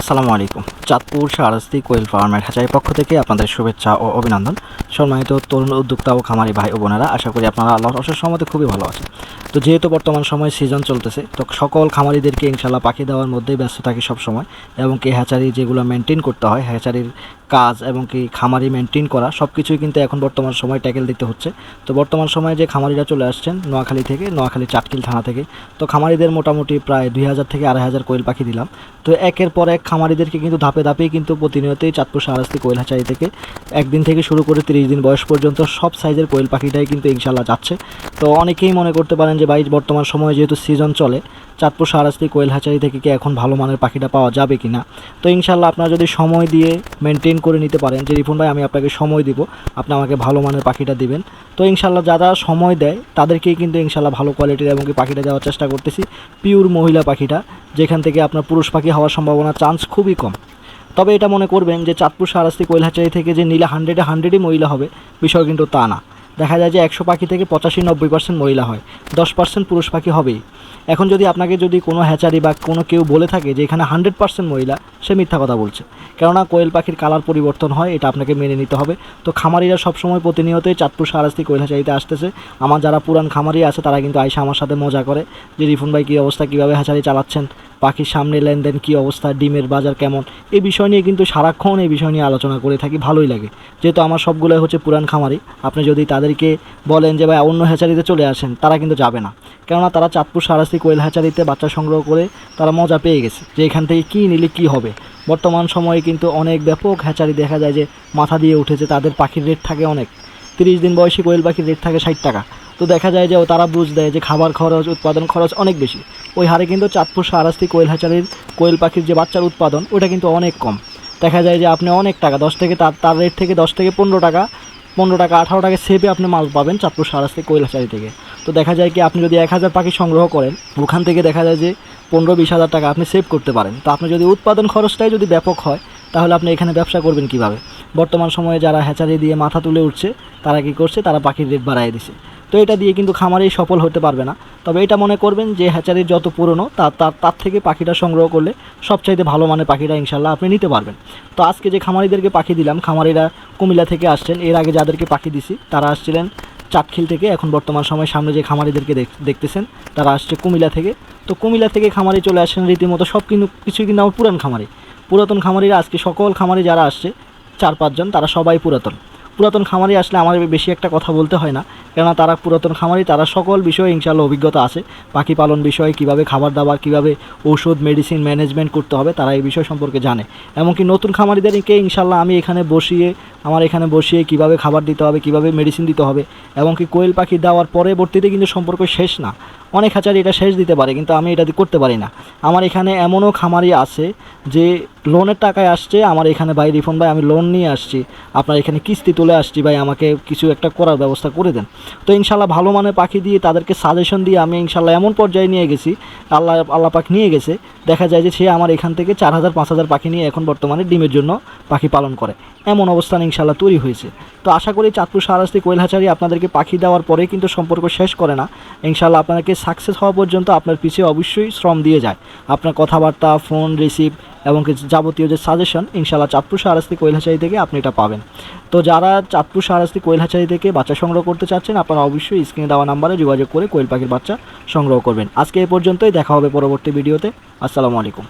আসসালামু আলাইকুম। চাঁদপুর সারাস্তি কোয়েল ফার্মের হ্যাচারি পক্ষ থেকে আপনাদের শুভেচ্ছা ও অভিনন্দন। সম্মানিত তরুণ উদ্যোক্তা ও খামারি ভাই ও বোনেরা, আশা করি আপনারা আল্লাহর অশেষ সম্মতে খুবই ভালো আছেন। তো যেহেতু বর্তমান সময় সিজন চলতেছে, তো সকল খামারিদেরকে ইনশাল্লাহ পাখি দেওয়ার মধ্যেই ব্যস্ত থাকি সব সময় এবং কি হ্যাচারি যেগুলো মেনটেন করতে হয় হ্যাচারির কাজ এবং কি খামারি মেনটেন করা সব কিছুই কিন্তু এখন বর্তমান সময় ট্যাকেল দিতে হচ্ছে। তো বর্তমান সময়ে যে খামারিরা চলে আসছেন নোয়াখালী থেকে, নোয়াখালী চাটকিল থানা থেকে, তো খামারিদের মোটামুটি প্রায় দুই হাজার থেকে আড়াই হাজার কোয়েল পাখি দিলাম। তো একের পর এক খামারিদেরকে কিন্তু ধাপে ধাপেই কিন্তু প্রতিনিয়তই চাঁদপুর সারাস্তি কোয়েল হাচারি থেকে একদিন থেকে শুরু করে তিরিশ দিন বয়স পর্যন্ত সব সাইজের কোয়েল পাখিটাই কিন্তু ইনশাল্লাহ যাচ্ছে। তো অনেকেই মনে করতে পারেন যে ভাই, বর্তমান সময়ে যেহেতু সিজন চলে চাঁদপুর সারাস্তি কোয়েল হাচারি থেকে কি এখন ভালো মানের পাখিটা পাওয়া যাবে কি না তো ইনশাল্লাহ আপনারা যদি সময় দিয়ে মেনটেন করে নিতে পারেন, যে রিফুন ভাই, আমি আপনাকে সময় দিব, আপনি আমাকে ভালো মানের পাখিটা দিবেন। তো ইনশাল্লাহ যারা সময় দেয়, তাদেরকেই কিন্তু ইনশাল্লাহ ভালো কোয়ালিটির এবং কি পাখিটা দেওয়ার চেষ্টা করতেছি। পিওর মহিলা পাখিটা, যেখান থেকে আপনার পুরুষ পাখি হওয়ার সম্ভাবনা চান্স খুবই কম। তবে এটা মনে করবেন যে চাঁদপুর সারাস্তি কৈলহাচারি থেকে যে নীলা হান্ড্রেডে হান্ড্রেডই মহিলা হবে, বিষয় কিন্তু তা না। দেখা যায় যে একশো পাখি থেকে পঁচাশি নব্বই পার্সেন্ট মহিলা হয়, দশ পার্সেন্ট পুরুষ পাখি হবেই। এখন যদি আপনাকে যদি কোনো হ্যাচারি বা কোনো কেউ বলে থাকে যে এখানে হান্ড্রেড পার্সেন্ট মহিলা, সে মিথ্যা কথা বলছে। কেননা কোয়েল পাখির কালার পরিবর্তন হয়, এটা আপনাকে মেনে নিতে হবে। তো খামারিরা সবসময় প্রতিনিয়তই চাঁদপুর সারাস্তি কৈলাচারিতে আসতেছে। আমার যারা পুরান খামারি আছে, তারা কিন্তু আইসা আমার সাথে মজা করে। যে রিফুন ভাই কী অবস্থা, কীভাবে হ্যাচারি চালাচ্ছেন, পাখির সামনে লেনদেন কী অবস্থা, ডিমের বাজার কেমন এই বিষয় নিয়ে কিন্তু সারাক্ষণ এই বিষয় নিয়ে আলোচনা করে থাকি, ভালোই লাগে। যেহেতু আমার সবগুলোই হচ্ছে পুরান খামারি, আপনি যদি তাদেরকে বলেন যে ভাই অন্য হ্যাচারিতে চলে আসেন, তারা কিন্তু যাবে না। কেননা তারা চাঁদপুর সারাস্তি কোয়েল হ্যাচারিতে বাচ্চা সংগ্রহ করে তারা মজা পেয়ে গেছে যে এখান থেকে কী নিলে কী হবে। বর্তমান সময়ে কিন্তু অনেক ব্যাপক হ্যাচারি দেখা যায় যে মাথা দিয়ে উঠেছে, তাদের পাখির রেট থাকে অনেক। তিরিশ দিন বয়সী কোয়েল পাখির রেট থাকে ষাট টাকা। তো দেখা যায় যে তারা বুঝ দেয় যে খাবার খরচ, উৎপাদন খরচ অনেক বেশি। ওই হারে কিন্তু চাঁদপুর সারাস্তি কোয়েল হ্যাচারির কোয়েল পাখির যে বাচ্চার উৎপাদন, ওটা কিন্তু অনেক কম। দেখা যায় যে আপনি অনেক টাকা, দশ থেকে তার তার রেট থেকে দশ থেকে পনেরো টাকা পনেরো টাকা, আঠারো টাকা সেভে আপনি মাল পাবেন চাঁদপুর সারাস্তি কোয়েল হ্যাচারি থেকে। তো দেখা যায় কি আপনি যদি এক হাজার পাখি সংগ্রহ করেন, ওখান থেকে দেখা যায় যে পনেরো বিশ হাজার টাকা আপনি সেভ করতে পারেন। তো আপনি যদি উৎপাদন খরচটাই যদি ব্যাপক হয়, তাহলে আপনি এখানে ব্যবসা করবেন কীভাবে? বর্তমান সময়ে যারা হ্যাচারি দিয়ে মাথা তুলে উঠছে, তারা কি করছে? তারা পাখির রেট বাড়ায় দিছে। তো এটা দিয়ে কিন্তু খামারেই সফল হতে পারবে না। তবে এটা মনে করবেন যে হ্যাচারির যত পুরনো তার তার তার থেকে পাখিটা সংগ্রহ করলে সবচাইতে ভালো মানের পাখিটা ইনশাল্লাহ আপনি নিতে পারবেন। তো আজকে যে খামারিদেরকে পাখি দিলাম, খামারিরা কুমিল্লা থেকে আসছেন। এর আগে যাদেরকে পাখি দিছি, তারা আসছিলেন চাটখিল থেকে এখন বর্তমান সময় সামনে যে খামারিদেরকে দেখ- দেখতেছেন, তারা আসছে কুমিলা থেকে। তো কুমিলা থেকে খামারে চলে আসেন রীতিমতো সব কিন্তু কিছুই কিন্তু আমার পুরান খামারে। পুরাতন খামারিরা আজকে সকল খামারে যারা আসছে, চার পাঁচজন, তারা সবাই পুরাতন। পুরাতন খামারি আসলে আমার বেশি একটা কথা বলতে হয় না। কেননা তারা পুরাতন খামারি, তারা সকল বিষয়ে ইনশাল্লাহ অভিজ্ঞতা আছে। পাখি পালন বিষয়ে, কীভাবে খাবার দাবার, কীভাবে ঔষধ মেডিসিন ম্যানেজমেন্ট করতে হবে, তারা এই বিষয় সম্পর্কে জানে। এমনকি নতুন খামারিদেরকে ইনশাল্লাহ আমি এখানে বসিয়ে, আমার এখানে বসিয়ে কীভাবে খাবার দিতে হবে, কীভাবে মেডিসিন দিতে হবে, এমনকি কোয়েল পাখি দেওয়ার পরবর্তীতে কিন্তু সম্পর্ক শেষ না। অনেক হাজার এটা শেষ দিতে পারে, কিন্তু আমি এটা করতে পারি না। আমার এখানে এমনও খামারি আছে যে লোনের টাকায় আসছে, আমার এখানে ভাই রিফন ভাই, আমি লোন নিয়ে আসছি। আপনার এখানে কিস্তি তুলে আসছি ভাই, আমাকে কিছু একটা করার ব্যবস্থা করে দেন। তো ইনশাল্লাহ ভালো মানের পাখি দিয়ে তাদেরকে সাজেশন দিয়ে আমি ইনশাল্লাহ এমন পর্যায়ে নিয়ে গেছি, আল্লাহ আল্লাহ পাখি নিয়ে গেছে। দেখা যায় যে সে আমার এখান থেকে চার হাজার, পাঁচ হাজার পাখি নিয়ে এখন বর্তমানে ডিমের জন্য পাখি পালন করে। এমন অবস্থান ইনশাল্লাহ তৈরি হয়েছে। তো আশা করি চাঁদপুর সারাস্তি কোয়েল আপনাদেরকে পাখি দেওয়ার পরে কিন্তু সম্পর্ক শেষ করে না। ইনশাল্লাহ আপনাদেরকে সাকসেস হওয়া পর্যন্ত আপনার পিছিয়ে অবশ্যই শ্রম দিয়ে যায়। আপনার কথাবার্তা ফোন রিসিভ এবং কিছু যাবতীয় যে সাজেশন ইনশাল্লাহ চাঁদপুর সারাস্তি কৈলাসারি থেকে আপনি এটা পাবেন। তো যারা চাঁদপুর সারাস্তি কৈলাসারি থেকে বাচ্চা সংগ্রহ করতে চাচ্ছেন, আপনারা অবশ্যই স্ক্রিনে দেওয়া নাম্বারে যোগাযোগ করে কোয়েল পাখির বাচ্চা সংগ্রহ করবেন। আজকে এ পর্যন্তই, দেখা হবে পরবর্তী ভিডিওতে আসসালামু আলাইকুম।